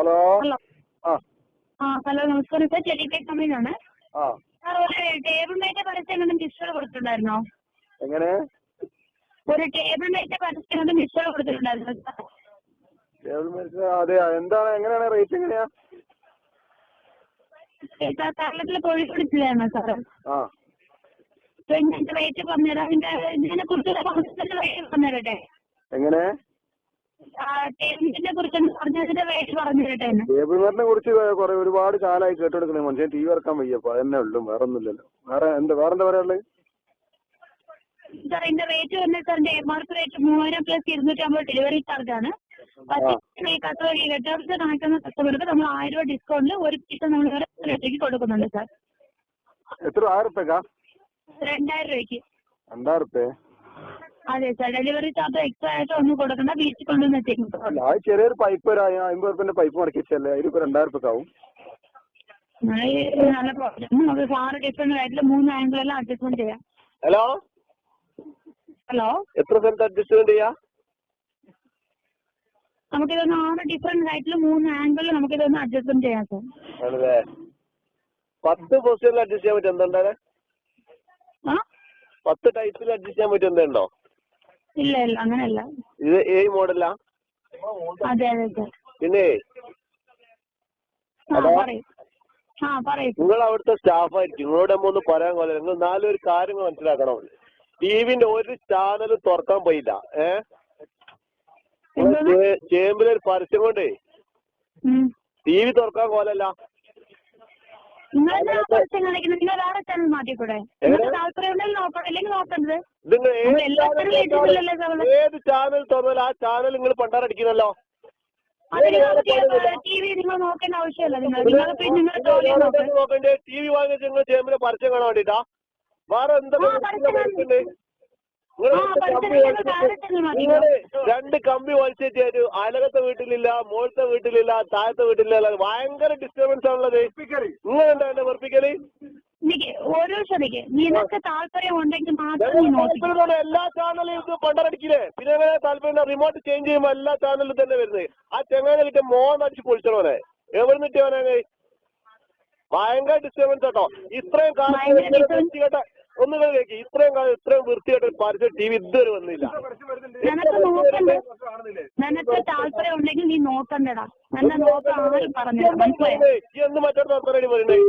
Hello? ആ. Hello നമസ്കാരം. Sir ടെലിടെക് കമ്പനിയാണ് സാർ ഒരു ടേബിൾ മേറ്റ് പരസ്യം കൊണ്ട് മിസ്സുകൾ കൊടുത്തിട്ടുണ്ടായിരുന്നോ? എങ്ങനെ? ഒരു ടേബിൾ മേറ്റ് പരസ്യം കൊടുത്തിട്ടുണ്ടായിരുന്നോ ടേബിൾ അതെ എന്താണ് എങ്ങനെയാണ് റേറ്റ് എങ്ങനെയാ? സാർ കോഴിക്കോട് ജില്ലയാണോ ആ. റേറ്റ് പറഞ്ഞുതരാം. ഇതിന്റെ ഇതിനെ കുറിച്ചുള്ള ഫംഗ്ഷന്റെ റേറ്റ് പറഞ്ഞുതരട്ടെ. എങ്ങനെ? ടേബിളിനെ കുറിച്ചൊന്ന് പറഞ്ഞതിന്റെ പറഞ്ഞു കുറിച്ച് കുറെ ഒരുപാട് കാലമായി കേട്ടെടുക്കണേ മനുഷ്യൻ. ടി വി ഇറക്കാൻ അപ്പൊ അതന്നെ ഉള്ളു. വേറെ ഒന്നുമില്ലല്ലോ വേറെ എന്താ വേറെ എന്താ പറയാനുള്ളത് സാർ ഇതിന്റെ റേറ്റ് വന്നിട്ട് സാറിന്റെ എം ആർ പി റേറ്റ് മൂവായിരം പ്ലസ് ഇരുന്നൂറ്റമ്പത് ഡെലിവറി ചാർജ് ആണ്. കണക്കുന്ന കസ്റ്റമർക്ക് നമ്മൾ ആയിരം രൂപ ഡിസ്കൗണ്ടിൽ ഒരു പീസ് നമ്മൾ കൊടുക്കുന്നുണ്ട് സാർ. എത്ര? ആയിരം രണ്ടായിരം രൂപയ്ക്ക്. രണ്ടായിരം റുപ്യ അതെ സാർ ഡെലിവറി ചാർജ് എക്സ്ട്രാ ആയിട്ട് ഒന്നും കൊടുക്കണ്ട. വീട്ടിൽ കൊണ്ടുവന്ന് എത്തിക്കും അല്ല അത് ചെറിയൊരു പൈപ്പ് ഒരു അമ്പത് റുപ്യന്റെ പൈപ്പ് മടക്കി വെച്ചല്ലേ രണ്ടായിരം റുപ്യ ആവും. നല്ല പ്രോബ്ലം നമുക്ക് സാറ് ഡിഫറെന്റ് ആയിട്ടുള്ള മൂന്ന് ആംഗിളെല്ലാം അഡ്ജസ്റ്റ്മെന്റ് ചെയ്യാം. ഹലോ? ഹലോ? എത്ര സ്ഥലത്ത് അഡ്ജസ്റ്റ്മെന്റ് ചെയ്യാ? നമുക്കിതൊന്ന് ആറ് ഡിഫറെന്റ് ആയിട്ടുള്ള മൂന്ന് ആംഗിളിൽ നമുക്കിതൊന്ന് അഡ്ജസ്റ്റ്മെന്റ് ചെയ്യാം സാർ ആണല്ലേ? പത്ത് പൊസിഷനിൽ അഡ്ജസ്റ്റ് ചെയ്യാൻ പറ്റും എന്തുണ്ടാരെ ആ? പത്ത് ടൈപ്പിൽ അഡ്ജസ്റ്റ് ചെയ്യാൻ പറ്റും എന്തുണ്ടോ ഇല്ല ഇല്ല അങ്ങനെയല്ല. ഇത് ഏഴ് മോഡലാ അതെ അതെ അതെ. പിന്നെ ആ ഹലോ? പറയൂ. ആ പറയൂ. നിങ്ങൾ അവിടുത്തെ സ്റ്റാഫ് ആയിരിക്കും. നിങ്ങളോട് നമ്മ ഒന്ന് പറയാൻ പോലെ നിങ്ങൾ നാലൊരു കാര്യങ്ങൾ മനസ്സിലാക്കണം. ടിവിന്റെ ഒരു ചാനൽ തുറക്കാൻ പോയില്ല. ഏ? ചേമ്പിലെ ഒരു പരസ്യം കൊണ്ടേ. ഉം. ടി വി തുറക്കാൻ പോലല്ല പരസ്യം കാണിക്കുന്നത് നിങ്ങൾ വേറെ ചാനൽ മാറ്റിക്കൂടെ നിങ്ങൾക്ക് താല്പര്യം നോക്കണം. അല്ലെങ്കിൽ നോക്കരുത്. നിങ്ങൾ നമ്മൾ ഏത് ചാനൽ തുറന്നാലും ആ ചാനൽ നിങ്ങൾ നിങ്ങൾ ടി വി നിങ്ങൾ നോക്കേണ്ട ആവശ്യമില്ല നിങ്ങൾ. നിങ്ങൾ പിന്നെ നിങ്ങളുടെ ജോലി നോക്ക്. നോക്കണ്ടേ? ടി വി വാങ്ങിച്ച് നിങ്ങൾ ചേമ്പിലെ പരസ്യം കാണാൻ വേണ്ടിട്ടാ? വേറെ എന്തൊക്കെ രണ്ട് കമ്പി വലിച്ചിട്ട് ഒരു അയലകത്തെ വീട്ടിലില്ല മോളത്തെ വീട്ടിലില്ല താഴത്തെ വീട്ടിലില്ല ഭയങ്കര ഡിസ്റ്റർബൻസ് ആണുള്ളത്. നിങ്ങൾ എന്താ എന്റെ വെറുപ്പിക്കൽ? നിക്ക് ഓരോ ക്ഷണിക്ക് നിനക്ക് താല്പര്യം ഉണ്ടെങ്കിൽ മാത്രം നീ നോക്കി. താല്പര്യമുള്ള എല്ലാ ചാനലും ഇത് പണ്ടടിക്കില്ലേ പിന്നെ താല്പര്യം റിമോട്ട് ചേഞ്ച് ചെയ്യുമ്പോ എല്ലാ ചാനലിലും തന്നെ വരുന്നത്. ആ ചെങ്ങനെ കിട്ടിയ മോൻ അടിച്ച് പൊളിച്ചണോനെ എവിടെ നിട്ടിയോനെ ഭയങ്കര ഡിസ്റ്റർബൻസ് കേട്ടോ ഇത്രയും കാലം ഭയങ്കര ഇങ്ങനെ disturbance. വൃത്തികെട്ട ഒന്നുകൾ കേക്ക് ഇത്രയും കാലം ഇത്രയും വൃത്തികെട്ട ഒരു പരസ്യം ടി വി ഇതുവരെ വന്നില്ല. നിനക്ക് നോക്കണ്ട. നിനക്ക് താല്പര്യം ഉണ്ടെങ്കിൽ നീ നോക്കണ്ടടാ. നോക്കാൻ ആരും പറഞ്ഞില്ല. മനസ്സിലായോ? ഈ എന്ത് മറ്റൊരു താല്പര്യം പറയുന്നത്